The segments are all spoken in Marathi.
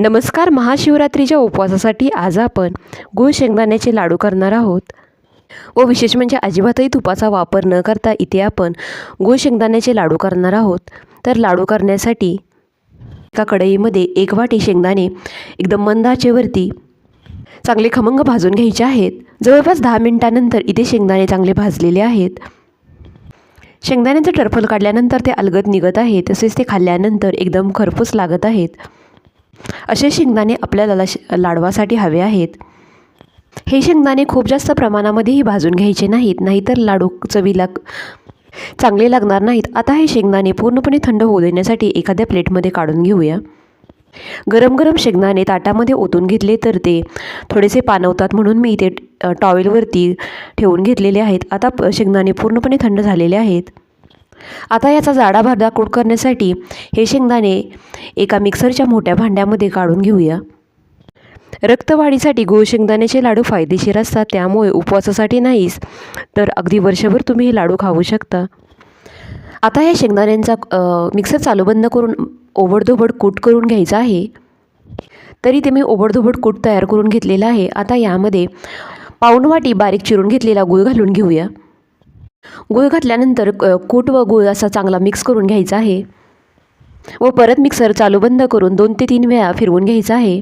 नमस्कार महाशिवरात्रीच्या उपवासासाठी आज आपण गुळ शेंगदाण्याचे लाडू करणार आहोत. व विशेष म्हणजे अजिबातही तुपाचा वापर न करता इथे आपण गुळ शेंगदाण्याचे लाडू करणार आहोत. तर लाडू करण्यासाठी एका कढईमध्ये एक वाटी शेंगदाणे एकदम मंदाचेवरती चांगले खमंग भाजून घ्यायचे आहेत. जवळपास दहा मिनिटानंतर इथे शेंगदाणे चांगले भाजलेले आहेत. शेंगदाण्याचं टरफल काढल्यानंतर ते अलगद निघत आहे. तसेच ते खाल्ल्यानंतर एकदम खरपूस लागत आहेत. असे शेंगदाणे आपल्याला ला- लाडवासाठी हवे आहेत. हे शेंगदाणे खूप जास्त प्रमाणामध्येही भाजून घ्यायचे नाहीत नाहीतर लाडू चवीला चांगले लागणार नाहीत. आता हे शेंगदाणे पूर्णपणे थंड होऊ देण्यासाठी एखाद्या प्लेटमध्ये काढून घेऊया. गरम गरम शेंगदाणे ताटामध्ये ओतून घेतले तर ते थोडेसे पानवतात म्हणून मी इथे टॉवेलवरती ठेवून घेतलेले आहेत. आता शेंगदाणे पूर्णपणे थंड झालेले आहेत. आता याचा जाडा भरडा कूट करण्यासाठी हे शेंगदाणे एका मिक्सरच्या मोठ्या भांड्यामध्ये काढून घेऊया. रक्तवाढीसाठी गूळ शेंगदाण्याचे लाडू फायदेशीर असतात त्यामुळे उपवासासाठी नाहीच तर अगदी वर्षभर तुम्ही हे लाडू खाऊ शकता. आता या शेंगदाण्यांचा मिक्सर चालू बंद करून ओबडधोबड कूट करून घ्यायचा आहे. तरी ते मी ओबडधोबड कूट तयार करून घेतलेला आहे. आता यामध्ये पाऊण वाटी बारीक चिरून घेतलेला गूळ घालून घेऊया. गूळ घातल्यानंतर कूट व गूळ असा चांगला मिक्स करून घ्यायचा आहे. व परत मिक्सर चालू बंद करून दोन ते तीन वेळा फिरवून घ्यायचा आहे.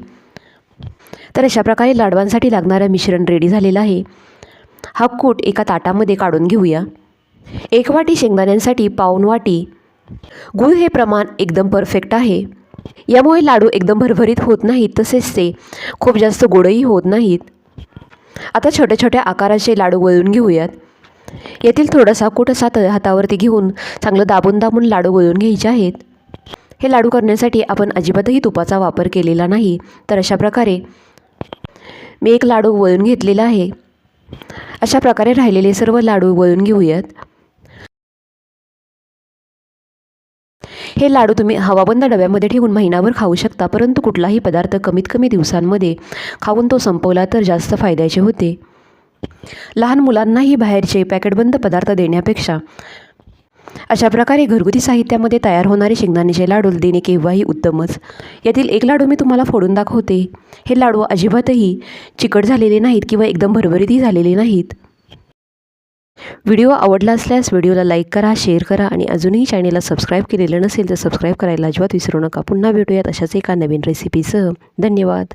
तर अशा प्रकारे लाडवांसाठी लागणारं मिश्रण रेडी झालेलं आहे. हा कूट एका ताटामध्ये काढून घेऊया. एक वाटी शेंगदाण्यांसाठी पाऊन वाटी. गूळ हे प्रमाण एकदम परफेक्ट आहे. यामुळे लाडू एकदम भरभरीत होत नाहीत तसेच ते खूप जास्त गोडही होत नाहीत. आता छोट्या छोट्या आकाराचे लाडू वळून घेऊयात. येथील थोडासा कुठसा तर हातावरती घेऊन चांगलं दाबून दाबून लाडू वळून घ्यायचे आहेत. हे लाडू करण्यासाठी आपण अजिबातही तुपाचा वापर केलेला नाही. तर अशा प्रकारे मी एक लाडू वळून घेतलेला आहे. अशा प्रकारे राहिलेले सर्व लाडू वळून घेऊयात. हे लाडू तुम्ही हवाबंद डब्यामध्ये ठेवून महिनाभर खाऊ शकता परंतु कुठलाही पदार्थ कमीत कमी दिवसांमध्ये खाऊन तो संपवला तर जास्त फायद्याचे होते. लहान मुलांनाही बाहेरचे पॅकेटबंद पदार्थ देण्यापेक्षा अशा प्रकारे घरगुती साहित्यामध्ये तयार होणारे शेंगदाण्याचे लाडू देणे केव्हाही उत्तमच. यातील एक लाडू मी तुम्हाला फोडून दाखवते. हे लाडू अजिबातही चिकट झालेले नाहीत किंवा एकदम भरभरीतही झालेले नाहीत. व्हिडिओ आवडला असल्यास व्हिडिओला लाईक करा शेअर करा आणि अजूनही चॅनेलला सबस्क्राईब केलेलं नसेल तर सबस्क्राईब करायला अजिबात विसरू नका. पुन्हा भेटूयात अशाच एका नवीन रेसिपीसह. धन्यवाद.